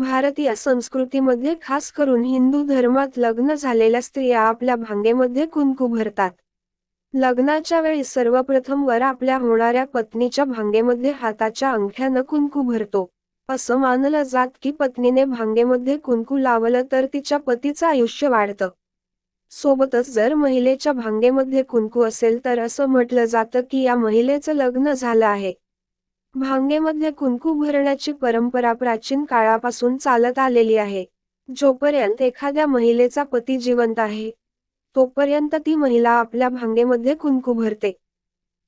भारतीय संस्कृतीमध्ये खास करून हिंदू धर्मात लग्न झालेल्या स्त्रिया आपल्या भांगेमध्ये कुंकू भरतात. लग्नाच्या वेळी सर्वप्रथम वर आपल्या होणाऱ्या पत्नीच्या भांगेमध्ये हाताच्या अंगठ्यानं कुंकू भरतो. असं मानलं जात की पत्नीने भांगेमध्ये कुंकू लावलं तर तिच्या पतीचं आयुष्य वाढतं. सोबतच जर महिलेच्या भांगेमध्ये कुंकू असेल तर असं म्हटलं जातं की या महिलेचं लग्न झालं आहे. भांगेमध्ये कुंकू भरण्याची परंपरा प्राचीन काळापासून चालत आलेली आहे. जोपर्यंत एखाद्या महिलेचा पती जिवंत आहे तोपर्यंत ती महिला आपल्या भांगेमध्ये कुंकू भरते.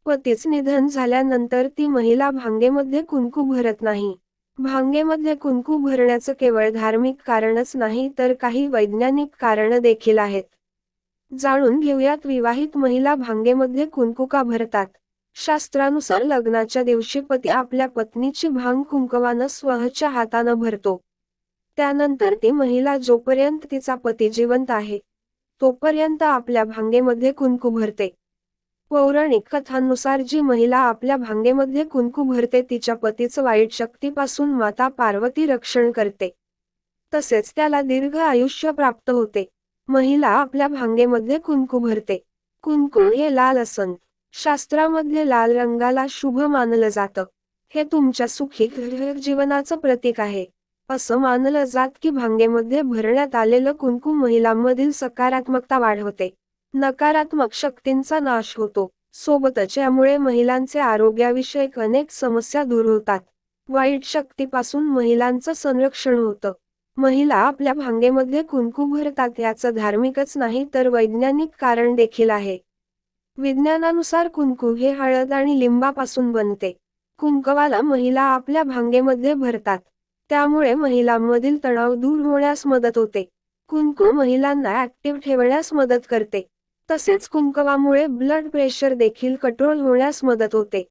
पतीच निधन झाल्यानंतर ती महिला भांगेमध्ये कुंकू भरत नाही. भांगेमध्ये कुंकू भरण्याचं केवळ धार्मिक कारणच नाही तर काही वैज्ञानिक कारण देखील आहेत. जाणून घेऊयात विवाहित महिला भांगेमध्ये कुंकू का भरतात? शास्त्रानुसार लग्नाच्या दिवशी पती आपल्या पत्नीची भांग कुंकवानं स्वहच्या हातानं भरतो. त्यानंतर ती महिला जोपर्यंत तिचा पती जिवंत आहे तोपर्यंत आपल्या भांगेमध्ये कुंकू भरते. पौराणिक कथांनुसार जी महिला आपल्या भांगेमध्ये कुंकू भरते तिच्या पतीचं वाईट शक्तीपासून माता पार्वती रक्षण करते. तसेच त्याला दीर्घ आयुष्य प्राप्त होते. महिला आपल्या भांगेमध्ये कुंकू भरते. कुंकू हे लाल असन. शास्त्रामध्ये लाल रंगाला शुभ मानलं जातं. हे तुमच्या सुखी जीवनाचं प्रतीक आहे. असं मानलं जात की भांगेमध्ये भरण्यात आलेलं कुंकू महिलांमधील सकारात्मकता वाढवते. नकारात्मक शक्तींचा नाश होतो. सोबतच यामुळे महिलांचे आरोग्याविषयक अनेक समस्या दूर होतात. वाईट शक्तीपासून महिलांचं संरक्षण होतं. महिला आपल्या भांगेमध्ये कुंकू भरतात याचं धार्मिकच नाही तर वैज्ञानिक कारण देखील आहे. विज्ञानानुसार कुंकू हे हळद आणि लिंबापासून बनते. कुंकवाला महिला आपल्या भांगेमध्ये भरतात. त्यामुळे महिलांमधील तणाव दूर होण्यास मदत होते. कुंकू महिलांना ऍक्टिव्ह ठेवण्यास मदत करते. तसेच कुंकवामुळे ब्लड प्रेशर देखील कंट्रोल होण्यास मदत होते.